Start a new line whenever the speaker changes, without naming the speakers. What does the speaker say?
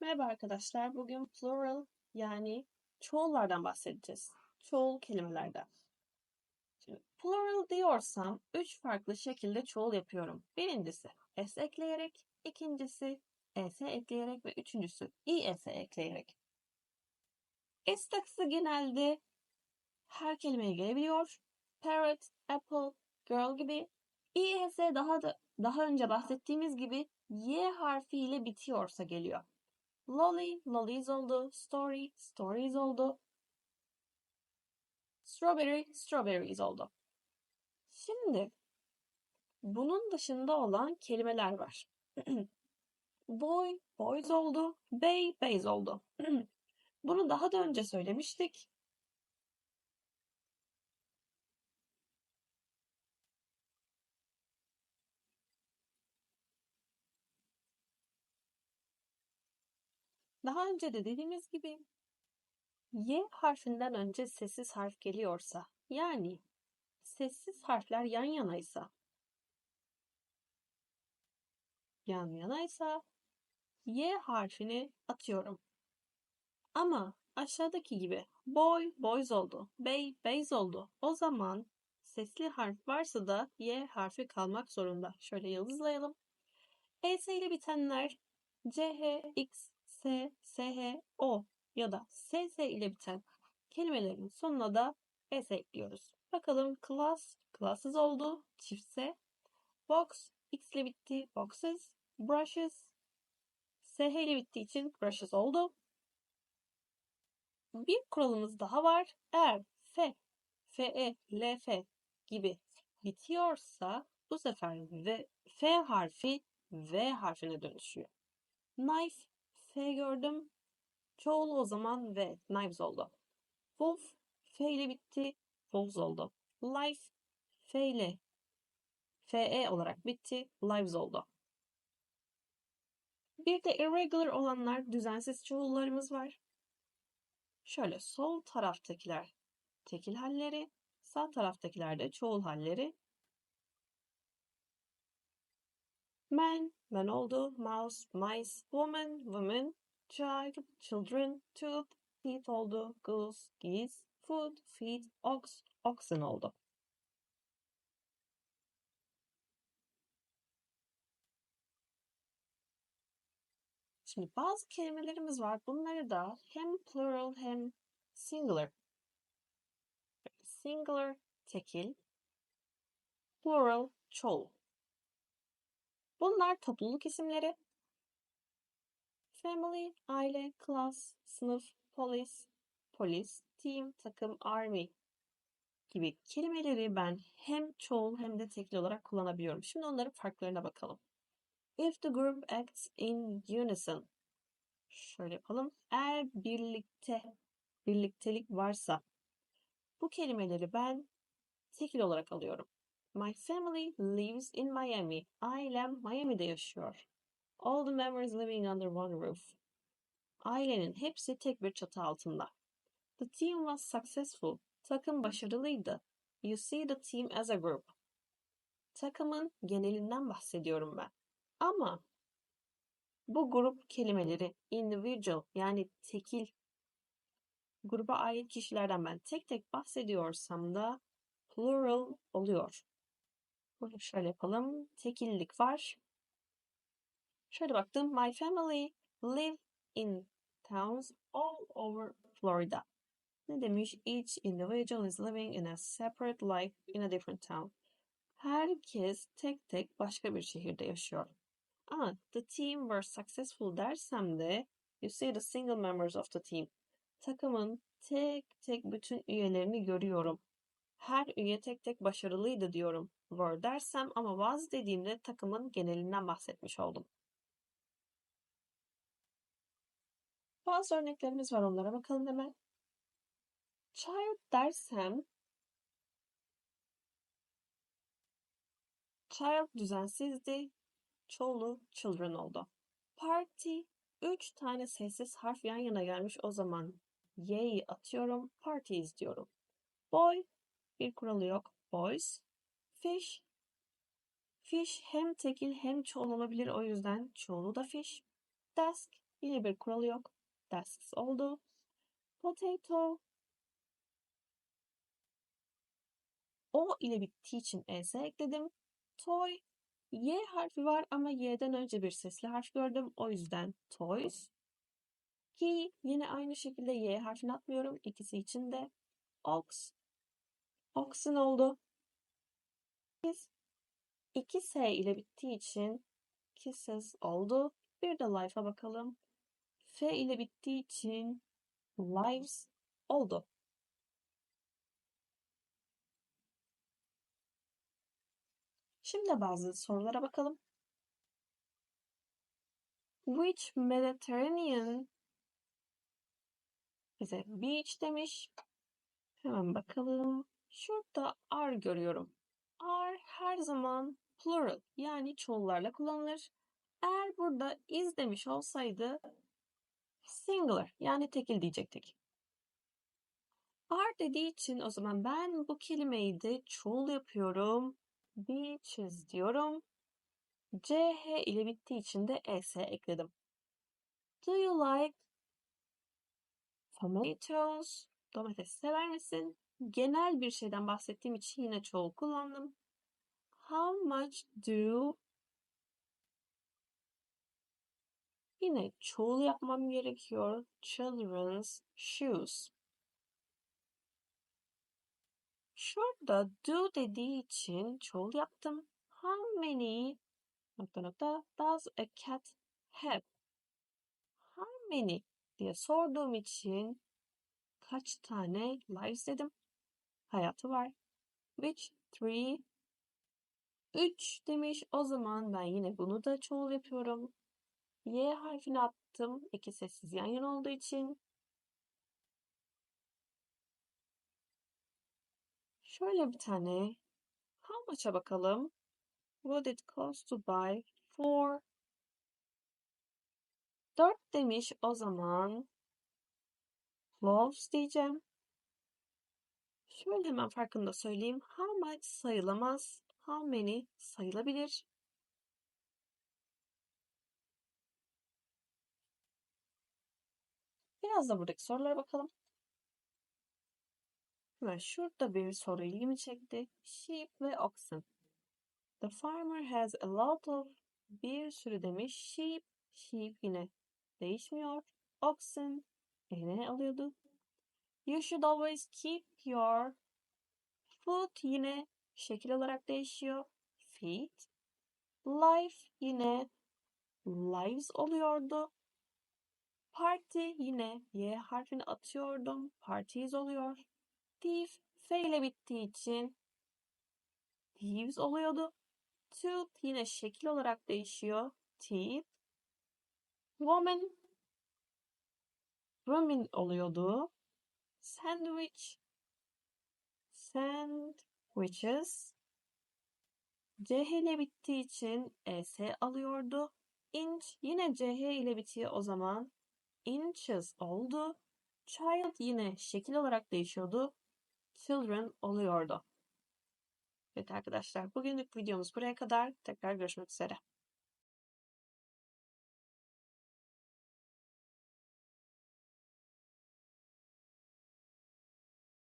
Merhaba arkadaşlar. Bugün plural yani çoğullardan bahsedeceğiz. Çoğul kelimelerden. Şimdi plural diyorsam üç farklı şekilde çoğul yapıyorum. Birincisi s ekleyerek, ikincisi es ekleyerek ve üçüncüsü is ekleyerek. S takısı genelde her kelimeye gelebiliyor. Parrot, apple, girl gibi. is daha da daha önce bahsettiğimiz gibi y harfiyle bitiyorsa geliyor. Lolly, lollies oldu. Story, stories oldu. Strawberry, strawberries oldu. Şimdi bunun dışında olan kelimeler var. Boy, boys oldu. Bey, beys oldu. Bunu daha da önce söylemiştik. Daha önce de dediğimiz gibi Y harfinden önce sessiz harf geliyorsa yani sessiz harfler yan yanaysa yan yanaysa Y harfini atıyorum. Ama aşağıdaki gibi boy boys oldu, bey beys oldu. O zaman sesli harf varsa da Y harfi kalmak zorunda. Şöyle yıldızlayalım. ES ile bitenler CH, X, S, SH, O ya da SS ile biten kelimelerin sonuna da S ekliyoruz. Bakalım class, classes oldu. Çiftse. Box, X ile bitti. Boxes. Brushes, SH ile bittiği için brushes oldu. Bir kuralımız daha var. Eğer F, FE, LF gibi bitiyorsa bu sefer v, F harfi V harfine dönüşüyor. Knife, F gördüm. Çoğulu o zaman V, knives oldu. Wolf, F ile bitti. Wolves oldu. Life, F ile FE olarak bitti. Lives oldu. Bir de irregular olanlar düzensiz çoğullarımız var. Şöyle sol taraftakiler tekil halleri, sağ taraftakiler de çoğul halleri. Man, man oldu. Mouse, mice, woman, women, child, children, tooth, teeth oldu. Goose, geese, food, feet, ox, oxen oldu. Şimdi bazı kelimelerimiz var. Bunları da hem plural hem singular. Singular tekil, plural çoğul. Bunlar topluluk isimleri. Family, aile, class, sınıf, polis, polis, team, takım, army gibi kelimeleri ben hem çoğul hem de tekil olarak kullanabiliyorum. Şimdi onların farklarına bakalım. If the group acts in unison. Şöyle yapalım. Eğer birlikte, birliktelik varsa bu kelimeleri ben tekil olarak alıyorum. My family lives in Miami. Ailem Miami'de yaşıyor. All the members living under one roof. Ailenin hepsi tek bir çatı altında. The team was successful. Takım başarılıydı. You see the team as a group. Takımın genelinden bahsediyorum ben. Ama bu grup kelimeleri individual yani tekil gruba ait kişilerden ben tek tek bahsediyorsam da plural oluyor. Bunu şöyle yapalım. Tekillik var. Şöyle baktım. My family live in towns all over Florida. Ne demiş? Each individual is living in a separate life in a different town. Herkes tek tek başka bir şehirde yaşıyor. Ama the team were successful dersem de you see the single members of the team. Takımın tek tek bütün üyelerini görüyorum. Her üye tek tek başarılıydı diyorum. Were dersem ama was dediğimde takımın genelinden bahsetmiş oldum. Bazı örneklerimiz var onlara bakalım hemen. Child dersem child düzensizdi. Çoğulu children oldu. Party üç tane sessiz harf yan yana gelmiş o zaman y'yi atıyorum. Parties diyorum. Boy bir kuralı yok. Boys. Fish. Fish hem tekil hem çoğul olabilir o yüzden çoğulu da fish. Desk Yine bir kuralı yok. Desks oldu. Potato. O ile bittiği için es ekledim. Toy. Y harfi var ama Y'den önce bir sesli harf gördüm. O yüzden toys. Ki yine aynı şekilde Y harfini atmıyorum. İkisi için de ox. Oxen oldu. Biz 2S ile bittiği için kisses oldu. Bir de life'a bakalım. F ile bittiği için lives oldu. Şimdi bazı sorulara bakalım. Which Mediterranean bize beach demiş. Hemen bakalım. Şurada are görüyorum. Are her zaman plural yani çoğullarla kullanılır. Eğer burada is demiş olsaydı singular yani tekil diyecektik. Are dediği için o zaman ben bu kelimeyi de çoğul yapıyorum. Beaches diyorum. CH ile bittiği için de ES ekledim. Do you like tomatoes? Domates sever misin? Genel bir şeyden bahsettiğim için yine çoğul kullandım. How much do Yine çoğul yapmam gerekiyor. Children's shoes. Şurada do dediği için çoğul yaptım. How many nokta nokta does a cat have? How many diye sorduğum için kaç tane lives dedim. Hayatı var. Which three? Üç demiş. O zaman ben yine bunu da çoğul yapıyorum. Y harfini attım. İki sessiz yan yana olduğu için. Şöyle bir tane how much'a bakalım. Would it cost to buy four? Dört demiş o zaman loaves diyeceğim. Şöyle hemen farkını da söyleyeyim. How much sayılamaz. How many sayılabilir. Biraz da buradaki sorulara bakalım. Hemen şurada bir soru ilgimi çekti. Sheep ve oxen. The farmer has a lot of bir sürü demiş. Sheep, sheep yine değişmiyor. Oxen yine alıyordu. You should always keep your food yine şekil olarak değişiyor. Feet. Life yine lives oluyordu. Party yine Y harfini atıyordum. Parties oluyor. Thief F ile bittiği için thieves oluyordu. Tooth yine şekil olarak değişiyor. Teeth. Woman woman oluyordu. Sandwich sandwiches CH ile bittiği için ES alıyordu. Inch yine CH ile bitiyor o zaman inches oldu. Child yine şekil olarak değişiyordu. Children oluyordu. Evet arkadaşlar bugünlük videomuz buraya kadar. Tekrar görüşmek üzere.